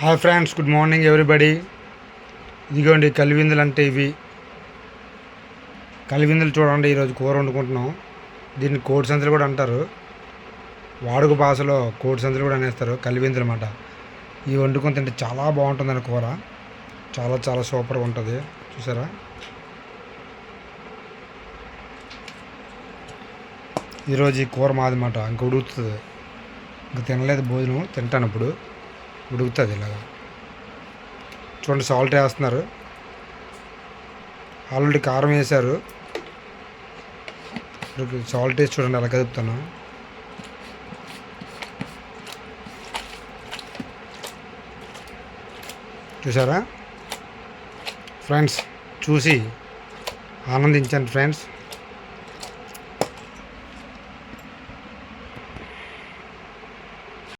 Hi friends good morning everybody ఇదిగోండి కలివిందులు అంటే ఇవి. కలివిందులు చూడండి ఈరోజు కూర వండుకుంటున్నాం. దీన్ని కోడి సంచులు కూడా అంటారు. వాడుక భాషలో కోడి సంచులు కూడా అనేస్తారు కలివిందులు అన్నమాట. ఇవి వండుకుని తింటే చాలా బాగుంటుందండి కూర. చాలా చాలా సూపర్గా ఉంటుంది. చూసారా? ఈరోజు ఈ కూర మాదన్నమాట ఇంక ఉడుకుతుంది. ఇంక తినలేదు భోజనం తింటాను ఇప్పుడు. ఉడుకుతుంది ఇలాగా. చూడండి సాల్ట్ వేస్తున్నారు. ఆల్రెడీ కారం వేశారు. సాల్ట్ వేసి చూడండి అలా కదుపుతాను. చూసారా? ఫ్రెండ్స్ చూసి ఆనందించండి ఫ్రెండ్స్.